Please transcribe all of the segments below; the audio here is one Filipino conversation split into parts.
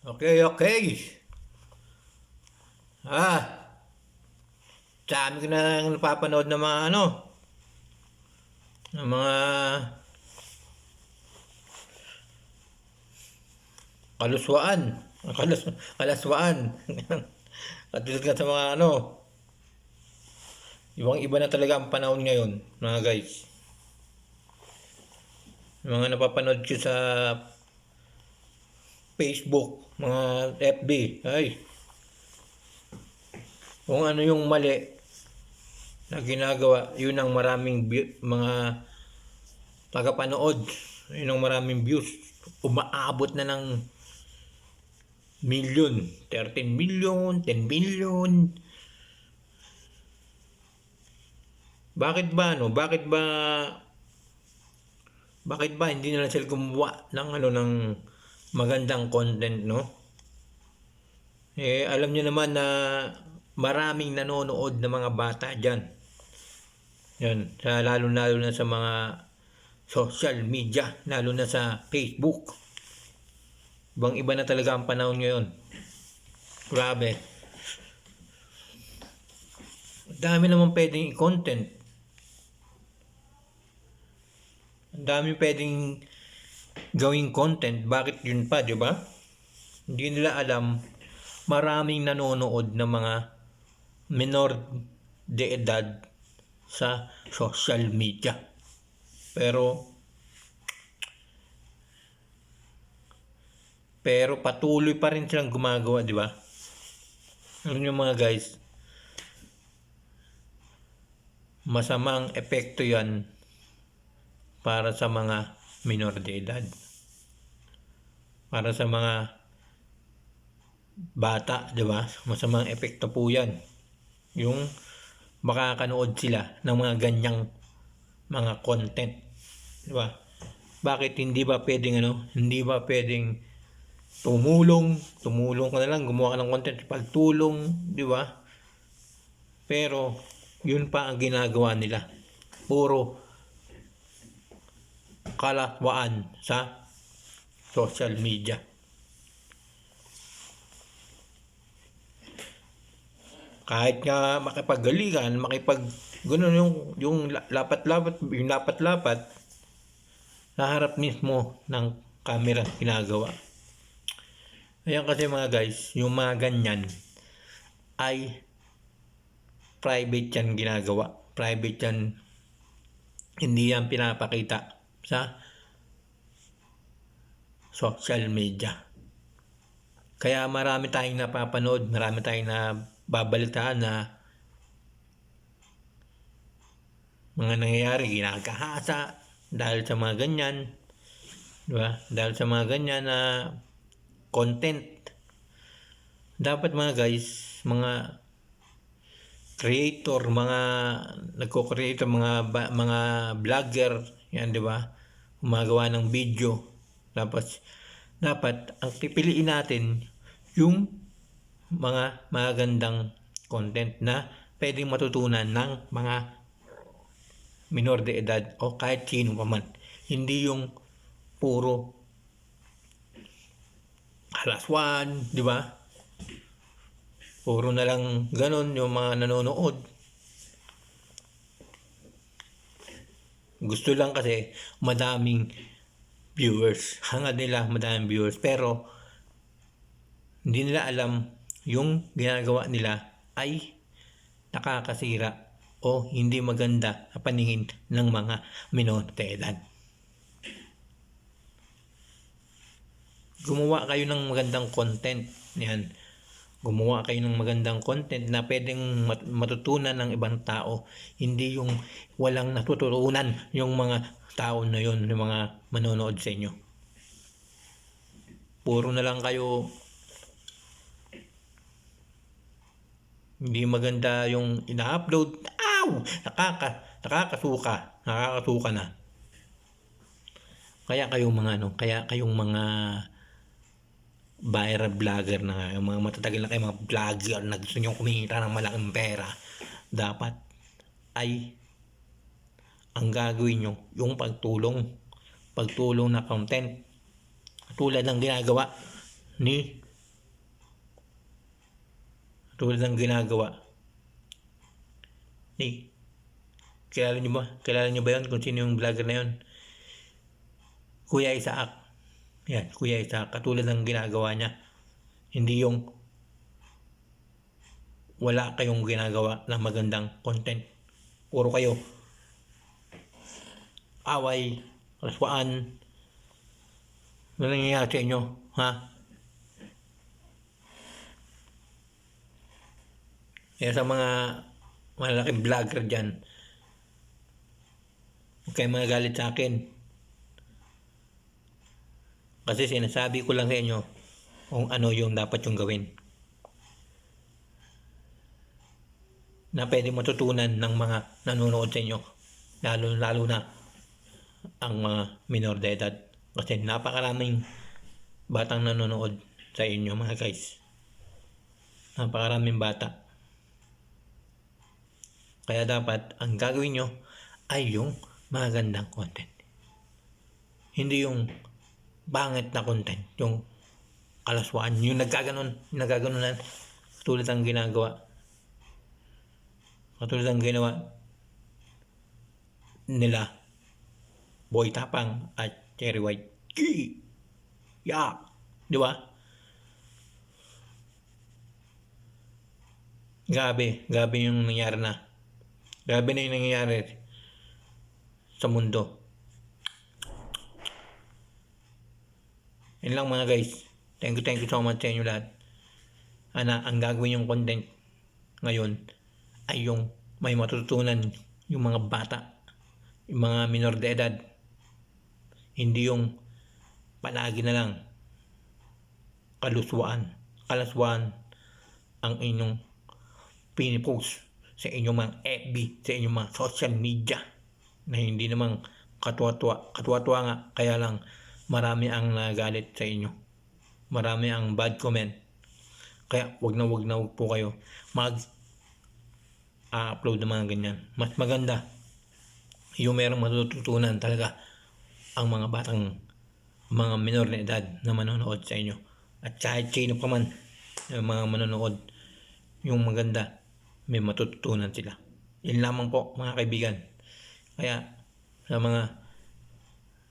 Okay, okay. Ah. Dami ko na napapanood ng mga ano. Ng mga kaluswaan. Kalus, kalaswaan. Katulad nga sa mga ano. Ibang iba na talaga ang panahon ngayon, mga guys. Mga napapanood ko sa Facebook, mga FB, ay. Kung ano yung mali na ginagawa, yun ang maraming mga tagapanood, yun ang maraming views. Umaabot na ng million, 13 million, 10 million. Bakit ba ano? Bakit ba bakit ba hindi na lang sila gumawa ng ano ng magandang content, no? Eh, alam niyo naman na maraming nanonood na mga bata diyan. Yan, sa lalo-lalo na sa mga social media, lalo na sa Facebook. Ibang iba na talaga ang panahon ngayon. Grabe. Dami naman pwedeng i-content. Ang dami pwedeng gawing content. Bakit yun pa, di ba? Hindi nila alam maraming nanonood ng mga minor de edad sa social media. Pero pero patuloy pa rin silang gumagawa, di ba? Alam nyo mga guys, masamang epekto yan para sa mga minor de edad. Para sa mga bata, di ba? Masamang epekto po yan. Yung makakanood sila ng mga ganyang mga content. Di ba? Bakit hindi ba pwedeng ano? Hindi ba pwedeng tumulong, tumulong ka na lang, gumawa ka ng content, pagtulong, di ba? Pero, yun pa ang ginagawa nila. Puro kalawaan sa social media. Kahit nga makipaggaligan, makipag gano'n yung yung la- lapat-lapat, yung lapat-lapat sa harap mismo ng camera ginagawa. Ayan kasi mga guys, yung mga ganyan ay private yan ginagawa. Private yan, hindi yan pinapakita sa social media. Kaya marami tayong napapanood, marami tayong na babalitaan na mga nangyayari, ginagahasa dahil sa mga ganyan. Di ba? Dahil sa mga ganyan na content. Dapat mga guys, mga creator, mga nagko-create mga mga vlogger, yan 'di ba? Gumagawa ng video. Tapos dapat ang pipiliin natin yung mga magandang content na pwedeng matutunan ng mga minor de edad o kahit sino pa. Hindi yung puro halaswan, di ba? Puro na lang ganon yung mga nanonood. Gusto lang kasi madaming viewers. Hangad nila madaming viewers. Pero hindi nila alam yung ginagawa nila ay nakakasira o hindi maganda sa paningin ng mga edad. Gumawa kayo ng magandang content. Yan. Gumawa kayo ng magandang content na pwedeng mat- matutunan ng ibang tao. Hindi yung walang natututunan yung mga tao na yun, yung mga manonood sa inyo. Puro na lang kayo hindi maganda yung ina-upload. Ow! Nakaka, nakakasuka. Nakakasuka na. Kaya kayong mga ano, kaya kayong mga viral vlogger na yung mga matatagal na kayo mga vlogger na gusto nyo kumita ng malaking pera, dapat ay ang gagawin nyo, yung pagtulong, pagtulong na content. Tulad ng ginagawa ni tulad ng ginagawa ni kilala niyo ba? Kilala niyo ba yun kung sino yung vlogger na yun? Kuya Isaac. Yan, Kuya Isaac. Katulad ng ginagawa niya. Hindi yung wala kayong ginagawa na magandang content. Puro kayo away, kaswaan. Ano nangyayari sa inyo? Ha? Kaya sa mga malalaking vlogger dyan, huwag kayong magalit sa akin. Kasi sinasabi ko lang sa inyo kung ano yung dapat yung gawin. Na pwede matutunan ng mga nanonood sa inyo. Lalo, lalo na ang mga minor de edad. Kasi napakaraming batang nanonood sa inyo mga guys. Napakaraming bata. Kaya dapat ang gagawin nyo ay yung magandang content. Hindi yung bangit na content. Yung kalaswaan. Yung nagkaganon. Yung nagkaganunan. Tulad ang ginagawa. Katulad ang ginawa nila Boy Tapang at Cherry White. Ki! Ya! Di ba? Grabe, grabe yung nangyari na. Grabe na yung nangyayari sa mundo. Yun lang mga guys. Thank you, thank you so much sa inyo lahat. Ana, ang gagawin yung content ngayon ay yung may matututunan yung mga bata, yung mga minor de edad. Hindi yung palagi na lang kaluswaan, kalaswaan ang inyong pinipost sa inyong mga FB, sa inyong mga social media na hindi namang katuwa-tuwa. Katuwa-tuwa nga, kaya lang marami ang nagalit sa inyo. Marami ang bad comment. Kaya wag na wag na wag po kayo mag upload ng mga ganyan. Mas maganda yung merong matututunan talaga ang mga batang mga minor na edad na manonood sa inyo. At kahit sino pa man yung mga manonood, yung maganda, may matututunan sila. Yan lamang po mga kaibigan. Kaya sa mga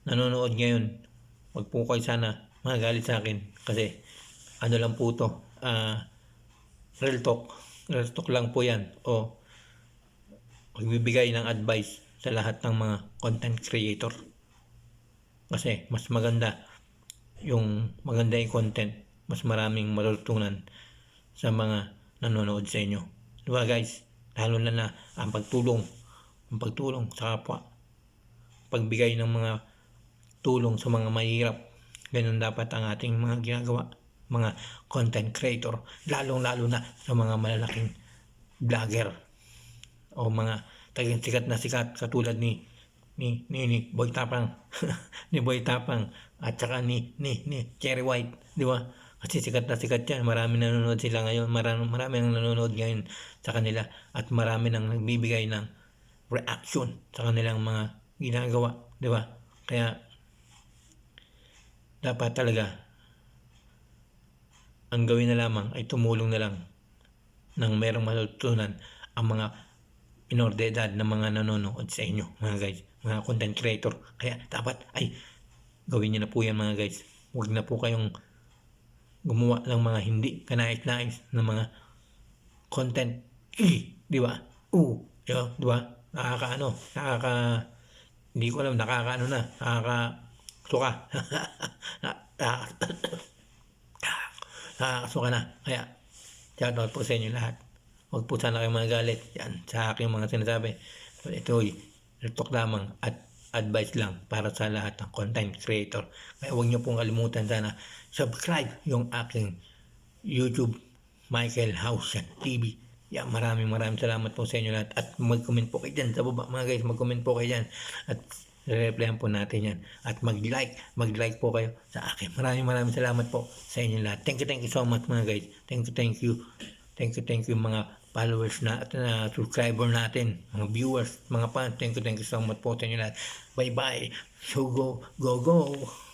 nanonood ngayon, wag po kayo sana magalit sa akin kasi ano lang po to, ah, real talk. Real talk lang po yan. O magbibigay ng advice sa lahat ng mga content creator. Kasi mas maganda yung maganda yung content, mas maraming matutunan sa mga nanonood sa inyo. Diba guys? Lalo na na ang pagtulong, ang pagtulong sa kapwa, pagbigay ng mga tulong sa mga mahirap. Ganun dapat ang ating mga ginagawa, mga content creator, lalong-lalo na sa mga malalaking vlogger o mga tagang sikat na sikat katulad ni ni ni, ni Boy Tapang. Ni Boy Tapang at saka ni ni ni Cherry White di ba? Kasi sikat na sikat yan. Marami nanonood sila ngayon. Marami, marami ang nanonood ngayon sa kanila at marami nang nagbibigay ng reaction sa kanilang mga ginagawa di ba? Kaya dapat talaga ang gawin na lamang ay tumulong na lang nang merong matutunan ang mga minor de edad na mga nanonood sa inyo mga guys mga content creator. Kaya dapat ay gawin niyo na po yan mga guys. Huwag na po kayong gumawa ng mga hindi kanais-nais na mga content. Di ba? Oo di ba? Nakakaano nakaka hindi ko alam nakakaano na nakaka suka nakakasuka na kaya shoutout po sa inyo lahat Huwag po sana kayo magalit yan sa aking mga sinasabi. Ito ay talk lamang at advice lang para sa lahat ng content creator. Kaya huwag niyo pong kalimutan sana subscribe yung aking YouTube Michael Hausen TV. Yan, maraming maraming salamat po sa inyo lahat. At mag-comment po kayo dyan sa baba mga guys. Mag-comment po kayo dyan. At replyan po natin yan. At mag-like, mag-like po kayo sa akin. Maraming maraming salamat po sa inyo lahat. Thank you, thank you so much mga guys. Thank you, thank you. Thank you, thank you mga followers na at uh, subscriber natin, mga viewers, mga fans. Thank you, thank you so much po sa inyo lahat. Bye-bye. So go, go, go.